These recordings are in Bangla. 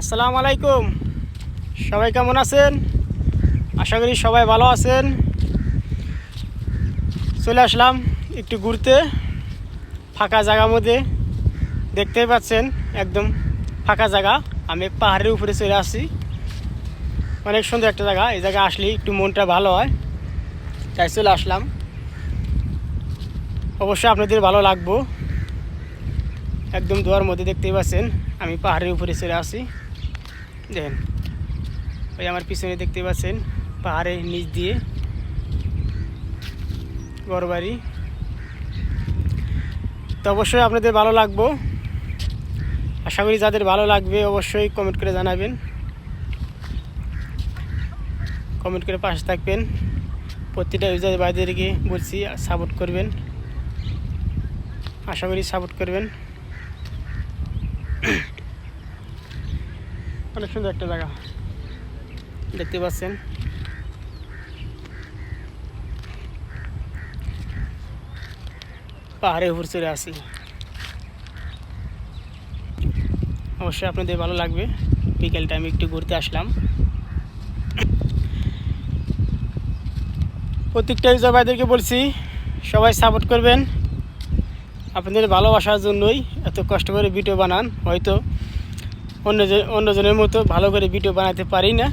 আসসালামু আলাইকুম। সবাই কেমন আছেন? আশা করি সবাই ভালো আছেন। চলে আসলাম একটু ঘুরতে। ফাঁকা জায়গার মধ্যে দেখতেই পাচ্ছেন, একদম ফাঁকা জায়গা। আমি পাহাড়ের উপরে চলে আসছি। অনেক সুন্দর একটা জায়গা। এই জায়গায় আসলে একটু মনটা ভালো হয়। তাই চলে আসলাম। অবশ্যই আপনাদের ভালো লাগবো। একদম দোয়ার মধ্যে দেখতেই পাচ্ছেন, আমি পাহাড়ের উপরে চলে আসি দেখেন ওই আমার পিছনে দেখতে পাচ্ছেন, পাহাড়ের নিচ দিয়ে ঘর বাড়ি। তো অবশ্যই আপনাদের ভালো লাগবো। আশা করি যাদের ভালো লাগবে অবশ্যই কমেন্ট করে জানাবেন। কমেন্ট করে পাশে থাকবেন। প্রতিটা ইউজার বাইদেরকে বলছি সাপোর্ট করবেন। আশা করি সাপোর্ট করবেন। অনেক সুন্দর একটা জায়গা। দেখতে পাচ্ছেন। পাহাড়ে উপর চলে আসি। অবশ্যই আপনাদের ভালো লাগবে। বিকেল টাইমে একটু ঘুরতে আসলাম। প্রত্যেকটা ইউজার বলছি, সবাই সাপোর্ট করবেন। আপনাদের ভালোবাসার জন্যই এত কষ্ট করে ভিডিও বানান। হয়তো অন্য অন্যজনের মতো ভালো করে ভিডিও বানাতে পারি না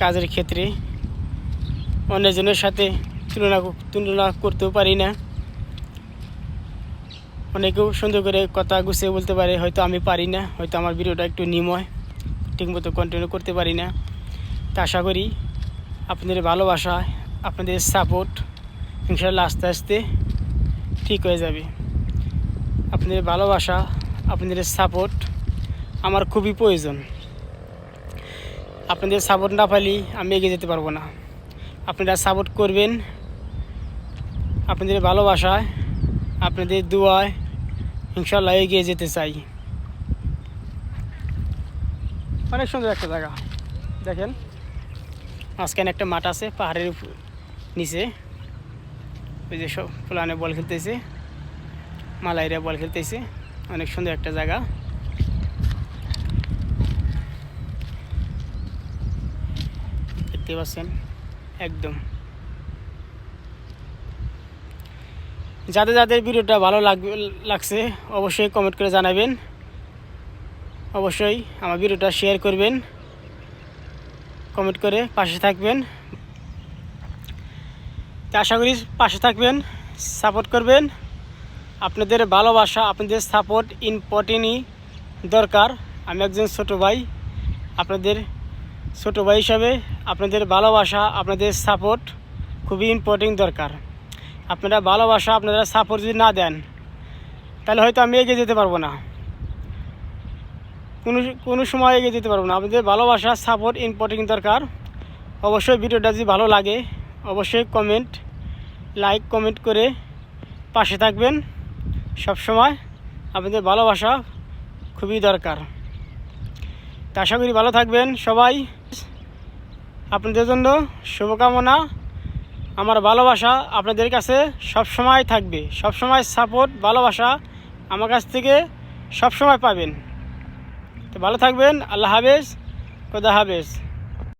কাজের ক্ষেত্রে। অন্যজনের সাথে তুলনা তুলনা করতেও পারি না। অনেকেও সুন্দর করে কথা গুছিয়ে বলতে পারে, হয়তো আমি পারি না, হয়তো আমার ভিডিওটা একটু নিময়, ঠিকমতো কন্টিনিউ করতে পারি না। তা আশা করি আপনাদের ভালোবাসা, আপনাদের সাপোর্ট ইনশাল্লাহ আস্তে আস্তে ঠিক হয়ে যাবে। আপনাদের ভালোবাসা, আপনাদের সাপোর্ট আমার খুবই প্রয়োজন। আপনাদের সাপোর্ট না পাইলে আমি এগিয়ে যেতে পারব না। আপনারা সাপোর্ট করবেন আপনাদের ভালোবাসায়, আপনাদের দুয়ায় ইনশাল্লাহ এগিয়ে যেতে চাই। অনেক সুন্দর একটা জায়গা। দেখেন, মাঝখানে একটা মাঠ আছে পাহাড়ের নিচে। ওই যে সব ফুলানে বল খেলতেছে, মালাইরা বল খেলতেছে। অনেক সুন্দর একটা জায়গা। দেখতে পাচ্ছেন? একদম। যাদের যাদের ভিডিওটা ভালো লাগবে লাগছে, অবশ্যই কমেন্ট করে জানাবেন। অবশ্যই আমার ভিডিওটা শেয়ার করবেন। কমেন্ট করে পাশে থাকবেন। তা আশা করি পাশে থাকবেন সাপোর্ট করবেন। আপনাদের ভালোবাসা, আপনাদের সাপোর্ট ইম্পর্টেন্টই দরকার। আমি একজন ছোটো ভাই, আপনাদের ছোটো ভাই হিসাবে আপনাদের ভালোবাসা, আপনাদের সাপোর্ট খুবই ইম্পর্টেন্ট দরকার। আপনারা ভালোবাসা, আপনারা সাপোর্ট যদি না দেন, তাহলে হয়তো আমি এগিয়ে যেতে পারব না। কোনো কোনো সময় এগিয়ে যেতে পারব না। আপনাদের ভালোবাসা সাপোর্ট ইম্পর্টেন্ট দরকার। অবশ্যই ভিডিওটা যদি ভালো লাগে, অবশ্যই কমেন্ট লাইক কমেন্ট করে পাশে থাকবেন। সব সময় আপনাদের ভালোবাসা খুবই দরকার। তা আশা করি ভালো থাকবেন সবাই। আপনাদের জন্য শুভকামনা। আমার ভালোবাসা আপনাদের কাছে সব সময় থাকবে। সব সময় সাপোর্ট ভালোবাসা আমার কাছ থেকে সব সময় পাবেন। তো ভালো থাকবেন। আল্লাহ হাফেজ। খোদা হাফেজ।